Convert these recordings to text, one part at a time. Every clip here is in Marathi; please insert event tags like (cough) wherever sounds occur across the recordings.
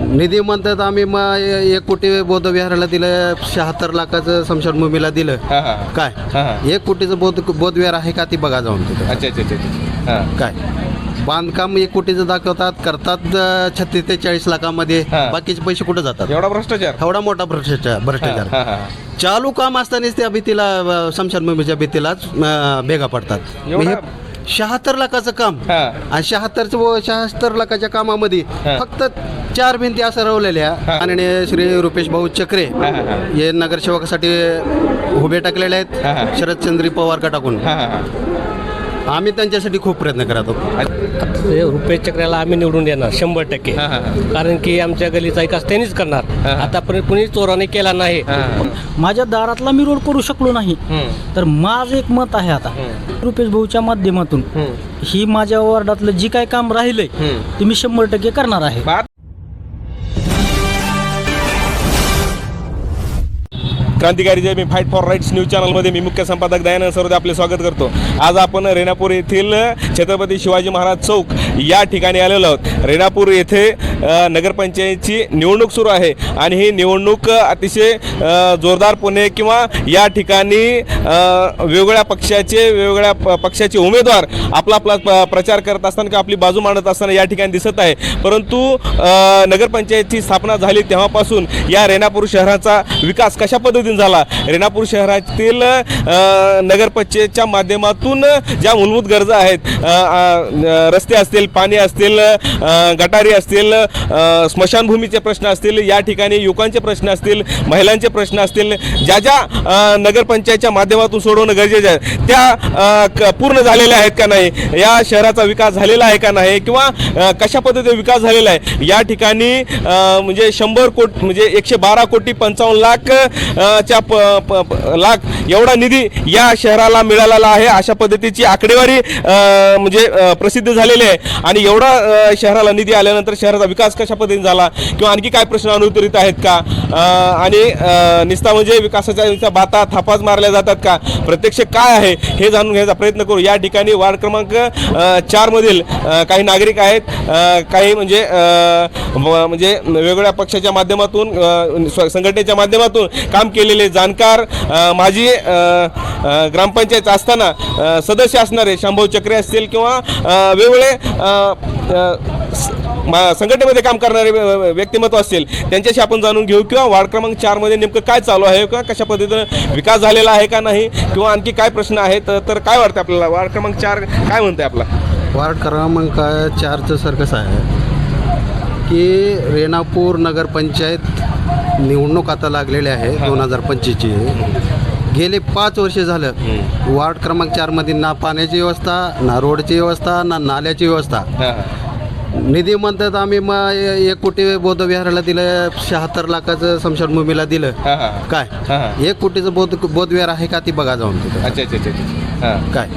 निधी म्हणतात आम्ही मग एक कोटी बौद्ध विहाराला दिलं शहात्तर लाखाचं समशानभूमीला दिलं. हां हां. काय? एक कोटीचं बौद्ध बौद्ध विहार आहे का ती बघा जाऊन तिथं. अच्छा अच्छा अच्छा काय? बांधकाम एक कोटीचं दाखवतात करतात छत्तीस ते चाळीस लाखामध्ये. बाकीचे पैसे कुठे जातात? एवढा भ्रष्टाचार? एवढा मोठा भ्रष्टाचार भ्रष्टाचार. चालू काम असतानाच त्या भीतीला अं, स्मशानभूमीच्या भीतीलाच भेगा पडतात? शहात्तर लाखाचं काम. हां. आणि शहात्तरचं शहात्तर लाखाच्या कामामध्ये हा. फक्त चार भिंती असं रवलेल्या हा. आणि श्री रुपेश भाऊ चक्रे हां हां हां. हे नगरसेवकासाठी उभे टाकलेले हा, हा. आहेत शरदचंद्री पवार हां हां. आम्ही त्यांच्यासाठी खूप प्रयत्न करत आहोत. रुपये चक्राला आम्ही निवडून देणार शंभर टक्के. कारण की आमच्या गलीचा विकास त्यांनीच करणार. आतापर्यंत कुणीच चोराने केला नाही. हां माझ्या दारातला मी रोड करू शकलो नाही. तर माझं एक मत आहे आता. रुपेश भाऊच्या माध्यमातून ही माझ्या वॉर्डातलं जी काय काम राहिलंय. ते मी शंभर टक्के करणार आहे. क्रांतिकारी जय मी फाईट फॉर राईट्स न्यूज चॅनलमध्ये मी मुख्य संपादक दयानंद सरोदे आपले स्वागत करतो. आज आपण रेणापूर येथील छत्रपती शिवाजी महाराज चौक या ठिकाणी आलेलो आहोत. रेणापूर येथे नगरपंचायतची निवडणूक सुरू आहे. आणि ही निवडणूक अतिशय जोरदारपणे किंवा या ठिकाणी वेगवेगळ्या पक्षाचे वेगवेगळ्या प- पक्षाचे उमेदवार आपला आपला प- प्रचार करत असताना किंवा आपली बाजू मांडत असताना या ठिकाणी दिसत आहे. परंतु नगरपंचायतची स्थापना झाली तेव्हापासून या रेणापूर शहराचा विकास कशा पद्धतीने झाला? रेणापूर शहरातील नगरपंचायतच्या माध्यमातून ज्या मूलभूत गरजा आहेत रस्ते असतील पाणी असतील गटारी असतील स्मशानभूमीचे प्रश्न असतील या ठिकाणी युवकांचे प्रश्न असतील महिलांचे प्रश्न असतील ज्या ज्या नगरपंचायतच्या माध्यमातून सोडवणं गरजेचं आहे त्या क- पूर्ण झालेल्या आहेत का नाही? या शहराचा विकास झालेला आहे का नाही? किंवा कशा पद्धतीने विकास झालेला आहे? या ठिकाणी म्हणजे शंभर कोटी म्हणजे एकशे बारा कोटी पंचावन्न लाख च्या प, प, प- लाख एवढा निधी या शहराला मिळालेला आहे. अशा पद्धतीची आकडेवारी म्हणजे प्रसिद्ध झालेली आहे. आणि एवढा शहराला निधी आल्यानंतर शहराचा विकास विकास कशा पद्धतीने झाला किंवा आणखी काय प्रश्न अनुत्तरित आहेत का? आणि निस्ता म्हणजे विकासाच्या बाता थापाच मारल्या जातात का? प्रत्यक्ष काय आहे हे जाणून घ्यायचा प्रयत्न करू. या ठिकाणी वार्ड क्रमांक चारमधील काही नागरिक आहेत. काही म्हणजे म्हणजे वेगवेगळ्या पक्षाच्या माध्यमातून स्व- संघटनेच्या माध्यमातून काम केलेले जाणकार माझी माजी ग्रामपंचायत असताना सदस्य असणारे शंभव चक्रे असतील किंवा वेगवेगळे संघटनेमध्ये काम करणारे व्य- व्य- व्यक्तिमत्व असतील त्यांच्याशी आपण जाणून घेऊ किंवा वार्ड क्रमांक चारमध्ये नेमकं काय चालू आहे किंवा कशा पद्धतीनं विकास झालेला आहे का नाही किंवा आणखी काय प्रश्न आहेत तर काय वाटतं आपल्याला? वार्ड क्रमांक चार काय म्हणतंय आपला? वार्ड क्रमांक चारचं सर कसं आहे की रेणापूर नगरपंचायत निवडणूक आता लागलेली आहे दोन हजार पंचवीसची. गेले पाच वर्ष झालं. वार्ड क्रमांक चारमध्ये ना पाण्याची व्यवस्था ना रोडची व्यवस्था ना नाल्याची व्यवस्था. निधी म्हणतात आम्ही मग एक कोटी बौद्ध विहाराला दिलं शहात्तर लाखाचं समशानभूमीला दिलं. हां हां. काय? हां एक कोटीचं बौद्ध बौद्ध विहार आहे का ती बघा जाऊन तिथं. अच्छा अच्छा अच्छा अच्छा. हां. काय?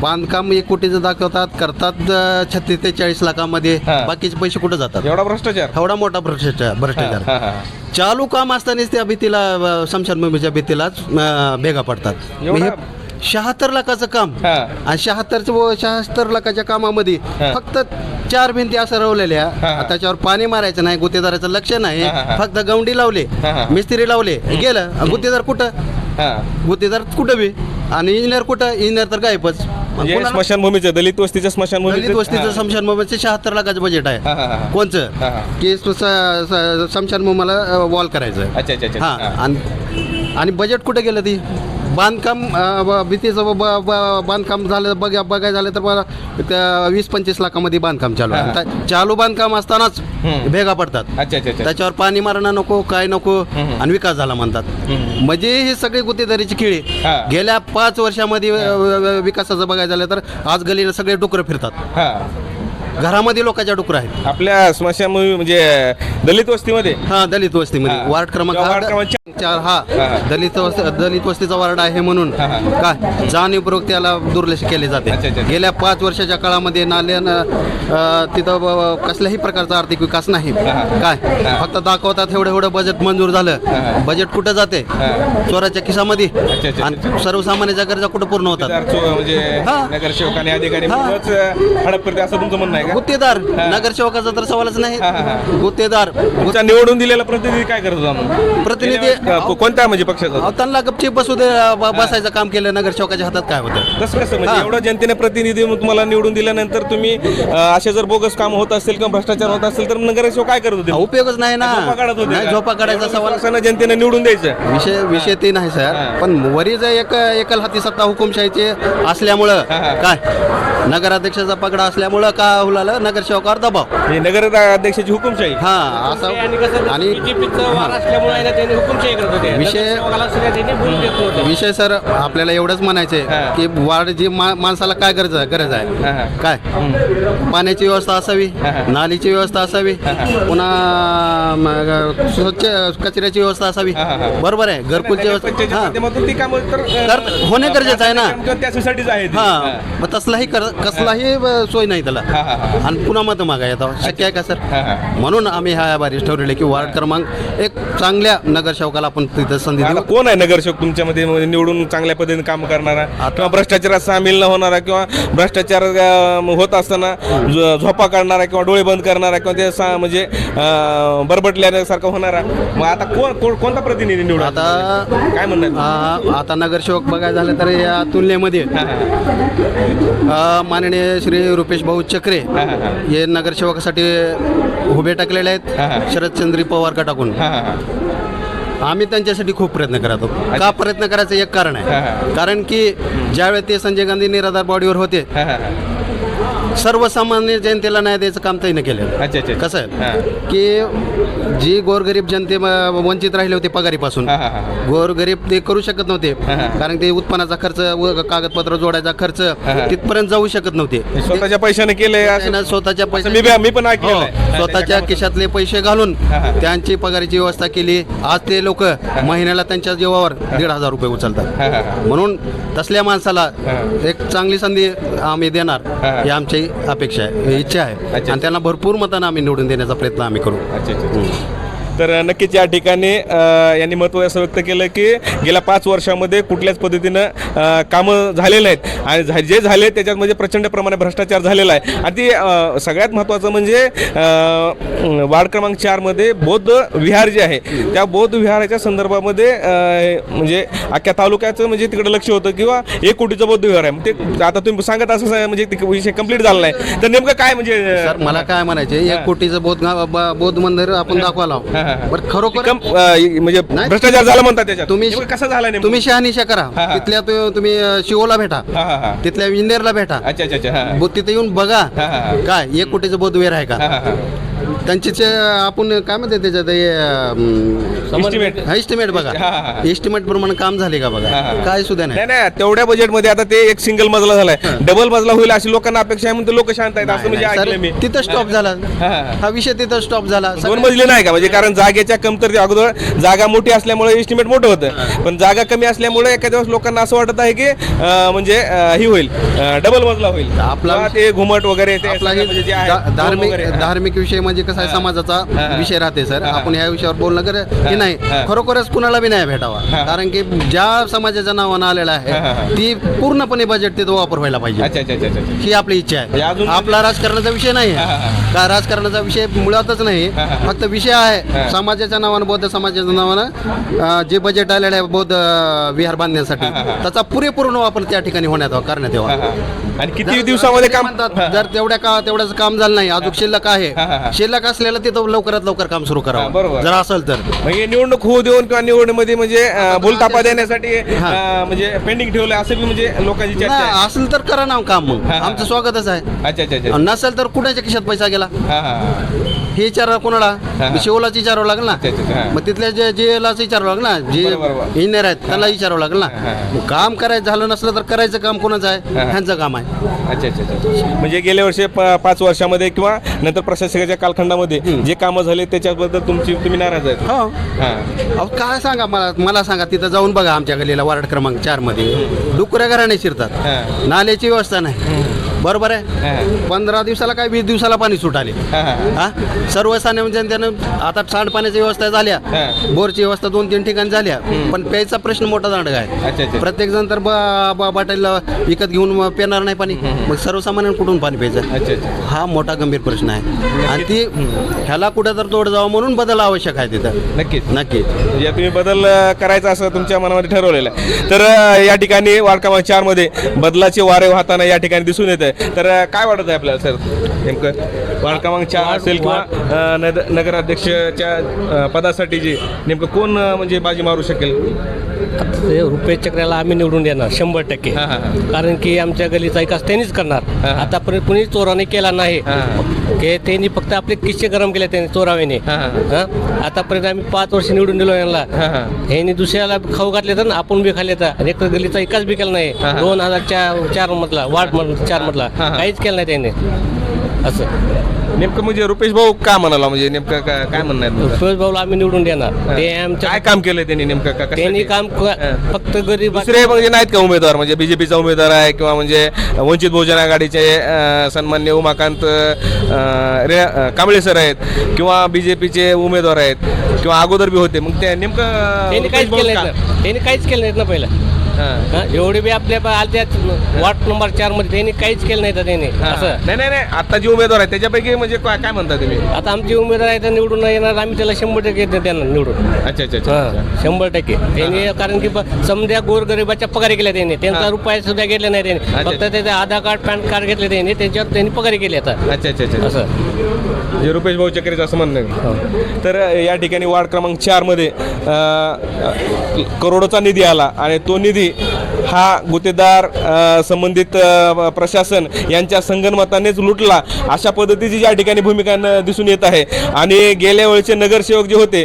बांधकाम एक कोटीचं दाखवतात करतात छत्तीस ते चाळीस लाखामध्ये. हा. बाकीचे पैसे कुठे जातात? एवढा भ्रष्टाचार? एवढा मोठा भ्रष्टाचार भ्रष्टाचार. हां हां चालू काम असतानाच त्या भीतीला अं, स्मशानभूमीच्या भीतीलाच अं, भेगा पडतात. एवढा? हे शहात्तर लाखाचं काम. हां. आणि शहात्तरचं शहात्तर लाखाच्या कामामध्ये हा. फक्त चार भिंती असं रवलेल्या. हा. त्याच्यावर पाणी मारायचं नाही गुत्तेदाराचं लक्ष नाही. हा, हा, हा. फक्त गवंडी लावले हा, हा. मिस्त्री लावले. गेलं. आणि गुत्तेदार कुठं? हां. गुत्तेदार कुठं बी? आणि इंजिनियर कुठं? इंजिनियर तर गायबच. म्हणजे कोणाला- स्मशानभूमीचं दलित वस्तीच्या दलित वस्तीचं स्मशानभूमीचं शहात्तर लाखाचं बजेट हां हां आहे हां. कोणचं? हां की स- वॉल करायचं. अच्छा अच्छा अच्छा. हा. हां. आणि आणि बजेट कुठे गेलं ती? बांधकाम भीतीचं ब- बांधकाम झालं बघ बघायला झालं तर मला त्या वीस पंचवीस लाखामध्ये बांधकाम चालू आहे. आता चालू बांधकाम असतानाच. भेगा पडतात अच्छा अच्छा अच्छा त्याच्यावर पाणी मारणं नको काय नको. आणि विकास झाला म्हणतात. म्हणजे ही सगळी गुत्तेदारीची खेळी. गेल्या पाच वर्षामध्ये विकासाचं बघायचं झालं तर आज गलीला सगळे डुकरं फिरतात घरामध्ये लोकांच्या डुकरं आहेत आपल्या स्मशानभूमी म्हणजे दलित वस्तीमध्ये हा दलित वस्तीमध्ये हा. वार्ड क्रमांक वार्ड आठ- क्रमांक चार हा हा. दलित वस्ती दलित वस्तीचा वार्ड आहे म्हणून हा, हा. काय जाणीवपूर्वक त्याला दुर्लक्ष केले जाते अच्छा. गेल्या पाच वर्षाच्या काळामध्ये नाल्यानं अ, तिथं ब- कसल्याही प्रकारचा आर्थिक विकास नाही हा. काय हा. फक्त दाखवतात एवढं एवढं बजेट मंजूर हा, झालं. बजेट कुठं जाते हा. चोराच्या अच्छा, अच्छा. आणि सर्वसामान्याच्या गरजा कुठं पूर्ण होतात चो- म्हणजे हा. नगरसेवक आणि अधिकारी हा. हडप करते असं तुमचं म्हणणं आहे का गुत्तेदार. नगरसेवकाचा तर सवालच नाही. हा, हा, हा. गुत्तेदार. तुमचा निवडून दिलेला प्रतिनिधी काय करतो आम्ही प्रतिनिधी- कोणत्या म्हणजे पक्षाचा? अहो, त्यांना गपचीप बसू दे ब- बसायचं काम केलं नगरसेवकाच्या हातात काय होतं? कसं कसं म्हणजे हा. एवढं जनतेने प्रतिनिधी म्हणून तुम्हाला निवडून दिल्यानंतर तुम्ही अं, असे जर बोगस काम होत असतील किंवा भ्रष्टाचार होत असेल तर नगरसेवक काय करत होते? उपयोगच नाही ना. झोपा काढत होते नाही का? झोपा काढायचा एवढं सवाल. विश्वासानं जनतेने निवडून द्यायचं. विषय विषय ते नाही सर. पण वरीच एक एकल हाती सत्ता हुकुमशाहीची असल्यामुळं हा. काय? नगराध्यक्षाचा पगडा असल्यामुळं का हुलालं नगरसेवकावर दबाव. हे नगर अध्यक्षाची हुकुमशाही. हा असं आणि कसं आणि बीजेपीचं वार असल्यामुळे आहे ना त्यांनी हुकुमशाही करत होते. विषय- नगरसेवकाला सगळ्या त्यांनी बोलू देत नव्हते. विषय सर आपल्याला एवढंच म्हणायचंय हा. की वाढ जी मा- माणसाला काय गरज आहे गरज हा, आहे. काय? पाण्याची व्यवस्था असावी हा, हा. नालीची व्यवस्था असावी पुन्हा मग, स्वच्छ कचऱ्याची व्यवस्था असावी. हा, हा, हा. बरोबर आहे. घरकुलची व्यवस्था हा. माध्यमातून ती कामं तर अं, कर- होणे गरजेचं आहे ना. किंवा त्याच्यासाठीच आहे ती. हा. मग तसलाही कर कसलाही अ, सोय नाही त्याला. हा, हा, हा. आणि पुन्हा मत मागा येतो शक्य आहे का सर. म्हणून आम्ही ह्या बारीस ठरवले की वार्ड क्रमांक एक चांगल्या नगरसेवकाला आपण तिथं संधी आता कोण आहे नगरसेवक तुमच्यामध्ये? म्हणजे निवडून चांगल्या पद्धतीने काम करणारा? किंवा भ्रष्टाचारात सामील न होणारा किंवा भ्रष्टाचार अं, होत असताना झ- झोपा काढणारा किंवा डोळे बंद करणारा किंवा ते सा- म्हणजे अं, बरबटल्यासारखा होणारा? मग आता कोण कोण- कोणता प्रतिनिधी निवडून आता काय म्हणणार? आ, आता नगरसेवक बघायला झालं तर या तुलनेमध्ये हा, हा, माननीय श्री रुपेश भाऊ चक्रे हा, हा, हा. हे नगरसेवकासाठी उभे टाकलेले हा, हा. आहेत शरदचंद्री पवार गटाकडून हा, हा, हा. आम्ही त्यांच्यासाठी खूप प्रयत्न करत आहोत का प्रयत्न करायचं एक कारण हा, हा. आहे कारण की ज्यावेळेस ते संजय गांधी निराधार बॉडीवर होते हा, हा, हा. सर्वसामान्य जनतेला न्याय द्यायचं काम त्यांनी केलं अच्छा अच्छा कसं. आहे की जी गोरगरीब जनते म- वंचित राहिले होते पगारीपासून हा, हा, हा. गोरगरीब ते करू शकत नव्हते. कारण ते उत्पन्नाचा खर्च व कागदपत्र जोडायचा खर्च हा. तिथपर्यंत जाऊ शकत नव्हते स्वतःच्या पैशाने त्यांना स्वतःच्या मी बी- मी पण ऐकलेलं हो, आहे. स्वतःच्या खिशातले पैसे घालून हा, हा. त्यांची पगाराची व्यवस्था केली आज ते लोक महिन्याला त्यांच्या जीवावर दीड हजार रुपये उचलतात. म्हणून तसल्या माणसाला हा. एक चांगली संधी आम्ही देणार हा, हा. ही आमची अपेक्षा आहे इच्छा आहे. आणि त्यांना भरपूर मतांना आम्ही निवडून देण्याचा प्रयत्न आम्ही करू अच्छा अच्छा. तर नक्कीच या ठिकाणी यांनी महत्त्व असं व्यक्त केलं की गेल्या पाच वर्षामध्ये कुठल्याच पद्धतीनं कामं झालेले नाहीत. आणि झा- जे झाले त्याच्यात म्हणजे प्रचंड प्रमाणे भ्रष्टाचार झालेला आहे. आणि ती सगळ्यात महत्त्वाचं म्हणजे वार्ड क्रमांक चारमध्ये बौद्ध विहार जे आहे त्या बौद्ध विहाराच्या संदर्भामध्ये म्हणजे अख्ख्या तालुक्याचं म्हणजे तिकडे लक्ष होतं किंवा एक कोटीचं बौद्ध विहार आहे. ते आता तुम्ही सांगत असं म्हणजे विषय कंप्लीट झाला नाही. तर नेमकं काय म्हणजे मला काय म्हणायचे. एक कोटीचं बौद्ध बौद्ध मंदिर आपण दाखवायला. बरं खरोखर कम- अ, म्हणजे नाही. भ्रष्टाचार झाला म्हणतात त्याच्यात. तुम्ही नेमकं कसं झालं नेमकं? तुम्ही शहानिशा करा. हा, हा. तिथल्या तु- तुम्ही अ, शिवोला भेटा. हा हा हा. तिथल्या इंजिनियरला भेटा. अच्छा अच्छा अच्छा हा बो- तिथे येऊन बघा. हा, हा, हा. काय? एक कोटीचं बौद्धवीर आहे हा, का हा, हा. त्यांची आपण काय म्हणते त्याच्यात Estimate. एस्टिमेट बघा हा, हा, हा. एस्टिमेट प्रमाणे काम झाले का बघा? हा. काय सुद्धा नाही. नाही नाही तेवढ्या बजेटमध्ये आता ते एक सिंगल मजला झालाय. डबल मजला होईल अशी लोकांना अपेक्षा आहे म्हणून लोक शांत आहेत असं म्हणजे नाही, ऐकलं सर, मी. तिथं स्टॉप झाला. हा, विषय तिथं स्टॉप झाला. दोन सगळ्या- मजली नाही का? म्हणजे कारण जागेच्या कमतरते अगोदर जागा मोठी असल्यामुळे एस्टिमेट मोठं होतं. पण जागा कमी असल्यामुळे एखाद्या वेळेस लोकांना असं वाटत आहे की अं, म्हणजे अं, ही होईल. डबल मजला होईल. आपला किंवा ते घुमट वगैरे ते आपला सगळं हे म्हणजे जे आहे, धा- दोन धार्मिक वगैरे, हा. धार्मिक विषय म्हणजे कसं आहे समाजाचा. विषय राहते सर. आपण ह्या विषयावर बोलणं कर की नाही. खरोखरच कुणाला बी नाही भेटावा. कारण की ज्या समाजाच्या नावानं आलेला. आहे ती पूर्णपणे बजेट तिथं वापर व्हायला पाहिजे अच्छा अच्छा अच्छा अच्छा ही आपली इच्छा म्हणजे आहे अजून आपला राजकारणाचा विषय नाही का राजकारणाचा विषय मुळातच नाही. फक्त विषय आहे. समाजाच्या नावानं बौद्ध समाजाच्या नावानं जे बजेट आलेलं आहे बौद्ध विहार बांधण्यासाठी. त्याचा पुरेपूर्ण वापर त्या ठिकाणी होण्यात करण्यात यावा. आणि किती दिवसामध्ये काम म्हणतात. जर तेवढ्या का तेवढ्याच काम झालं नाही अजून शिल्लक. आहे शिल्लक असलेलं तिथं लवकरात लवकर काम सुरू हा, बरोबर. जर असेल तर. म्हणजे निवडणूक होऊ देऊन किंवा निवडणुकीमध्ये म्हणजे अं, भूलथापा देण्यासाठी अं, म्हणजे पेंडिंग ठेवलं असं बी म्हणजे लोकांची चर्चा नाही, असेल तर करा ना काम मग. हा, हा. आमचं स्वागतच आहे. अच्छा अच्छा अच्छा. नसेल तर कुणाच्या खिशात पैसा गेला? हा हा. हा. विचारा कोणाला हा. शिवलाच विचारावं लागेल ना. मग तिथल्या जे जे लाच विचारावं लागेल ना जे. इंजिनियर आहेत त्यांना विचारावं लागेल. ना मग काम करायचं झालं नसलं तर करायचं काम कोणाचं आहे हा. ह्यांचं काम आहे अच्छा अच्छा. म्हणजे गेल्या वर्षी प- पाच वर्षामध्ये किंवा नंतर प्रशासकाच्या कालखंडामध्ये जे कामं झाले त्याच्याबद्दल तुमची तुम्ही नाराज आहेत हो हा अहो काय सांगा मला मला सांगा तिथं जाऊन बघा आमच्या गलीला वार्ड क्रमांक चारमध्ये डुकऱ्या घराने शिरतात हा. नाल्याची व्यवस्था नाही बरोबर आहे? पंधरा दिवसाला काय वीस दिवसाला पाणी सुटाले. हा, सर्वसामान्य जनतेनं आता सांडपाण्याची व्यवस्था झाल्या. बोरची व्यवस्था दोन तीन ठिकाणी झाल्या. पण प्यायचा प्रश्न मोठा दांडगा आहे. प्रत्येक जण तर ब- ब- बाटलीला विकत घेऊन पिणार नाही पाणी. मग सर्वसामान्यांना कुठून पाणी प्यायचं? हा मोठा गंभीर प्रश्न आहे. आणि ती ह्याला कुठं तर तोड जावं म्हणून बदल आवश्यक आहे तिथं. नक्कीच. नक्की म्हणजे तुम्ही बदल करायचा असं तुमच्या मनामध्ये ठरवलेलं आहे. तर या ठिकाणी वार्ड क्रमांक चारमध्ये बदलाचे वारे वाहताना या ठिकाणी दिसून येत आहे. तर अ, काय वाटत आहे आपल्याला सर? नेमकं वार्ड क्रमांक चार असेल किंवा अ, नद- नगराध्यक्षच्या अ, पदासाठी जे नेमकं कोण अ, म्हणजे बाजी मारू शकेल? रुपये चक्राला आम्ही निवडून देणार शंभर टक्के. हा, हा, हा. कारण की आमच्या गलीचा विकास त्यांनीच करणार. हा, हा. आतापर्यंत कुणी चोराने केला नाही. हा, की त्यांनी फक्त आपले किस्से गरम केले त्यांनी चोरावेने. हा, हा? आतापर्यंत आम्ही पाच वर्ष निवडून दिलो यांना. हा, हा. ह्यांनी दुसऱ्याला खाऊ घातले तर आपण बी खाल्ले तर. एक तर गलीचा विकास बी केला नाही. हा, हा. दोन हजार चार चार मधला वार्ड मधला चार हा. काहीच केलं नाही त्यांनी. असं. नेमकं म्हणजे रुपेश भाऊ का म्हणाला? म्हणजे नेमकं का- काय म्हणणं आहे तुमचं? फिरोज भाऊला आम्ही निवडून देणार. ते आमच्या काय काम केलंय त्यांनी नेमकं? का- कशासाठी? त्यांनी काम क- फक्त गरीब दुसरे म्हणजे नाहीत का उमेदवार? म्हणजे बीजेपीचा उमेदवार आहे किंवा म्हणजे वंचित बहुजन आघाडीचे अं, सन्मान्य उमाकांत अं, रे अं, कांबळे सर आहेत किंवा बीजेपीचे उमेदवार आहेत किंवा अगोदर बी होते. मग ते नेमकं त्यांनी काहीच केलं नाहीत ना त्यांनी काहीच केलं नाहीत ना पहिलं. हां. हा, एवढे बी आपल्या पा- आलत्या वार्ड नंबर चारमध्ये त्यांनी काहीच केलं नाही तर त्यांनी. हां. असं. नाही नाही नाही आता जे उमेदवार आहेत त्याच्यापैकी म्हणजे काय काय म्हणता तुम्ही? आता आमचे उमेदवार आहेत ते निवडून नाही येणार आम्ही त्याला शंभर टक्के देणार निवडून. अच्छा अच्छा अच्छा हा, शंभर टक्के. त्यांनी कारण की ब- समजा गोरगरिबाच्या पगारी केल्या त्यांनी. त्यांचा हा. रुपया सुद्धा घेतले नाही त्यांनी. अच्छा. फक्त त्याचे आधार कार्ड पॅन कार्ड घेतले त्यांनी. त्याच्यावर त्यांनी पगारी केली आता. अच्छा अच्छा अच्छा. असं. जे रुपेश भाऊ चक्रेचं असं म्हणणं आहे. तर अ, या ठिकाणी वार्ड क्रमांक चारमध्ये अ, अ, करोडोचा निधी आला आणि तो निधी हा गुत्तेदार अ, संबंधित प्रशासन यांच्या संगनमतानेच लुटला अशा पद्धतीची या ठिकाणी भूमिका दिसून येत आहे. आणि गेल्या वेळचे नगरसेवक जे होते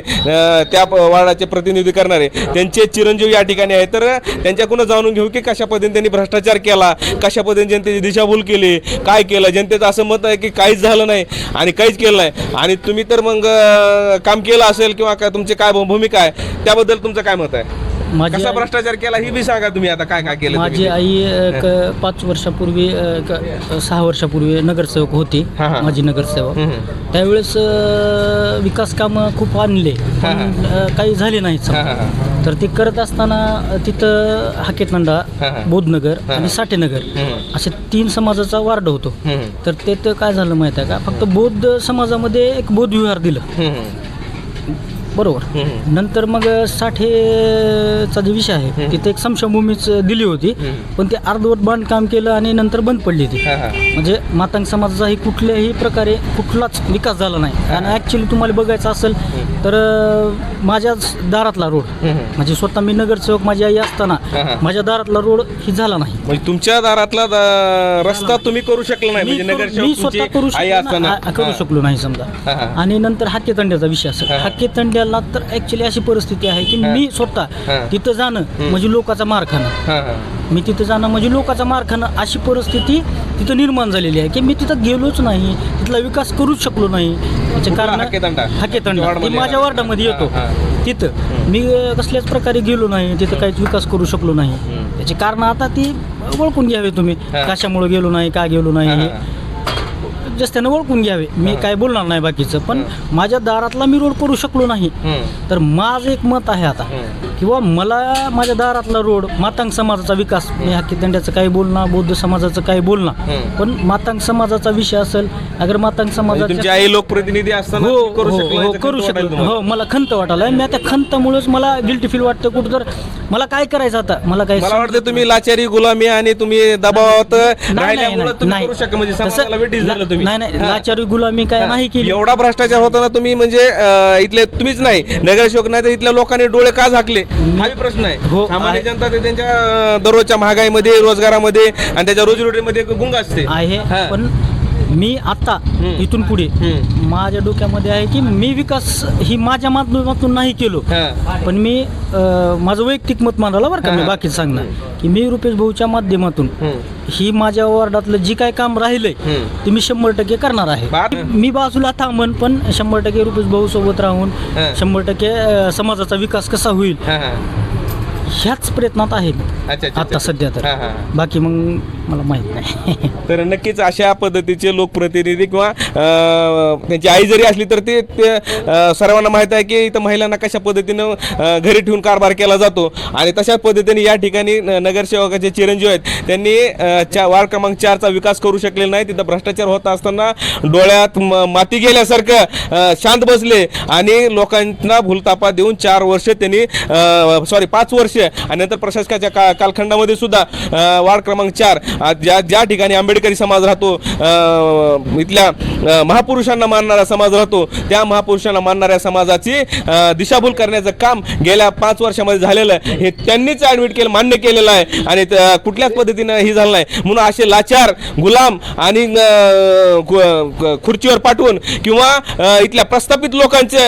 त्या वार्डाचे प्रतिनिधी करणारे त्यांचे चिरंजीव या ठिकाणी आहेत. तर त्यांच्याकडून जाणून घेऊ की कशा पद्धतीने त्यांनी भ्रष्टाचार केला कशा पद्धतीने जनतेची दिशाभूल केली काय केलं? जनतेचं असं मत आहे की काहीच झालं नाही आणि काहीच केलं नाही. आणि तुम्ही तर मग काम केलं असेल किंवा काय तुमची काय भूमिका आहे त्याबद्दल तुमचं काय मत आहे? कसा भ्रष्टाचार केला ही सांगा तुम्ही आता काय काय केलं माझी तुम्ही? आई पाच वर्षापूर्वी सहा वर्षापूर्वी नगरसेवक होती हा, हा. माझी नगरसेवक हम्म. त्यावेळेस अ, विकास कामं खूप आणले पण अ, काही झाले नाहीत हा, हा, हा. तर ती करत असताना अ, तिथं हाकेतनंडा हा, हा. बोधनगर हा, हा. आणि साठेनगर हम्म. असे तीन समाजाचा वार्ड होतो हम्म. तर ते तर काय झालं माहिती आहे का फक्त बौद्ध समाजामध्ये एक बौद्ध विहार दिलं हम्म. बरोबर. हम्म. नंतर मग साठेचा जो विषय आहे तिथे एक समशभूमीच दिली होती पण ते अर्धवट बांधकाम केलं आणि नंतर बंद पडली ती. हा, हा. म्हणजे मातांग समाजाचाही कुठल्याही प्रकारे कुठलाच विकास झाला नाही. आणि ॲक्च्युली तुम्हाला बघायचं असेल तर अं, माझ्याच दारातला रोड. म्हणजे स्वतः मी नगरसेवक माझी आई असताना हा, हा. माझ्या दारातला रोड ही झाला नाही. म्हणजे तुमच्या दारातला दा- रस्ता तुम्ही करू शकला नाही मी म्हणजे करू- नगरसेवक मी स्वतः तुमची करू आई शकलो असताना. करू हा. शकलो नाही समजा. हा, हा. आणि नंतर हाकेतंड्याचा विषय असेल. हा, हा. हाकेतंड्याला तर ऍक्च्युली अशी परिस्थिती आहे की. मी. स्वतः तिथं जाणं म्हणजे लोकांचा मार खाणं हा. मी तिथं जाणं म्हणजे लोकांचा मार खाणं अशी परिस्थिती तिथं निर्माण झालेली आहे की मी तिथं गेलोच नाही तिथला विकास करूच शकलो नाही. त्याचे कारण हाकेतंडा? माझ्या वार्डामध्ये येतो. तिथं. मी कसल्याच प्रकारे गेलो नाही तिथं काहीच विकास करू शकलो नाही. त्याची कारण आता ती ओळखून घ्यावे तुम्ही. कशामुळे गेलो नाही का गेलो नाही. जास्त त्यानं ओळखून घ्यावे. मी काय बोलणार नाही बाकीचं पण माझ्या दारातला मी रोड करू शकलो नाही. तर माझं एक मत आहे आता. किंवा मला माझ्या दारातला रोड मातांग समाजाचा विकास मी हक्की दंड्याचं काही बोलणार बौद्ध समाजाचं काही बोलणार. पण मातांग समाजाचा विषय असेल अगर मातांग म्हणजे आई लोकप्रतिनिधी असताना हो करू हो शकला हो करू शकलो? हो मला खंत वाटायला. मी त्या खंतामुळेच मला गिल्टी फील वाटतं कुठं तर मला काय करायचं आता? मला काय मला वाटतं तुम्ही लाचारी गुलामी आणि तुम्ही दबावात नाही, राहिल्यामुळे तुम्ही. करू शकता. म्हणजे तसं- समाजाला वेटीस झालं तुम्ही. नाही नाही. लाचारी गुलामी काय नाही केली एवढा भ्रष्टाचार होताना तुम्ही म्हणजे अं, इथले तुम्हीच नाही नगरसेवक नाही तर इथल्या लोकांनी डोळे का झाकले हा बी प्रश्न आहे हो, सामान्य आहे. जनता ते त्यांच्या अं, दररोजच्या महागाईमध्ये रोजगारामध्ये आणि त्याच्या रोजीरोटीमध्ये गुंग असते आहे हा. पण मी आता इथून पुढे हम्म. माझ्या डोक्यामध्ये आहे की मी विकास ही माझ्या माध्यमातून नाही केलो हा. पण मी अं, माझं वैयक्तिक मत मांडायला बरं का मी हा. बाकी सांगणार की मी रुपेश भाऊच्या माध्यमातून हम्म. ही माझ्या वॉर्डातलं जी काय काम राहिलंय हम्म. ते मी शंभर टक्के करणार आहे. मी बाजूला थांबन पण शंभर टक्के रुपेश भाऊ सोबत राहून हा. शंभर टक्के अं, समाजाचा विकास कसा होईल हा, हा. ह्याच प्रयत्नात आहे मी. अच्छा, अच्छा, आता सध्या तर. हां, हां. बाकी मग मला माहीत नाही. (laughs) तर नक्कीच अशा पद्धतीचे लोकप्रतिनिधी किंवा अं, त्यांची आई जरी असली तर ते ते, अं, सर्वांना माहीत आहे की इथं महिलांना कशा पद्धतीनं अं, घरी ठेवून कारभार केला जातो. आणि तशाच पद्धतीने या ठिकाणी न- नगरसेवकाचे चिरंजीव आहेत. त्यांनी अं, चा वार्ड क्रमांक चारचा विकास करू शकलेला नाही तिथं भ्रष्टाचार होत असताना डोळ्यात म- माती गेल्यासारखं अं, शांत बसले. आणि लोकांना भूलतापा देऊन चार वर्ष त्यांनी सॉरी पाच वर्ष आणि नंतर प्रशासकाच्या का कालखंडामध्ये सुद्धा वार्ड क्रमांक चार ज्या ज्या ठिकाणी आंबेडकरी समाज राहतो इथल्या महापुरुषांना मानणारा समाज राहतो त्या महापुरुषांना मानणाऱ्या समाजाची दिशाभूल करण्याचं काम गेल्या पाच वर्षामध्ये झालेलं आहे. हे त्यांनीच ॲडमिट केलं मान्य केलेलं आहे. आणि कुठल्याच पद्धतीनं ही झालं नाही. म्हणून असे लाचार गुलाम आणि खुर्चीवर पाठवून किंवा इथल्या प्रस्थापित लोकांचे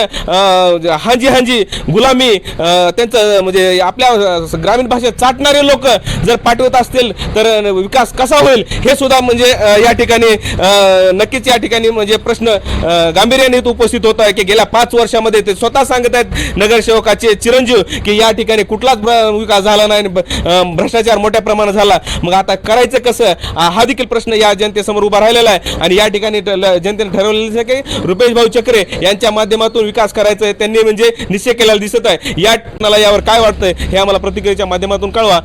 हांजी हांजी गुलामी त्यांचं म्हणजे आपल्या ग्रामीण भाषेत चाटणारे लोक जर पाठवत असतील तर विकास कसा होईल हे सुद्धा म्हणजे या ठिकाणी नक्कीच या ठिकाणी म्हणजे प्रश्न गांभीर्याने उपस्थित होत आहे की गेल्या पाच वर्षामध्ये ते स्वतः सांगत आहेत नगरसेवकाचे चिरंजीव की या ठिकाणी कुठलाच विकास झाला नाही आणि भ्रष्टाचार मोठ्या प्रमाणात झाला. मग आता करायचं कसं? हा देखील प्रश्न या जनतेसमोर उभा राहिलेला आहे. आणि या ठिकाणी जनतेने ठरवलेलं आहे की रुपेश भाऊ चक्रे यांच्या माध्यमातून विकास करायचा आहे त्यांनी म्हणजे निश्चय केलेला दिसत आहे. या मला यावर काय वाटतंय हे आम्हाला प्रतिक्रियेच्या माध्यमातून कळवा.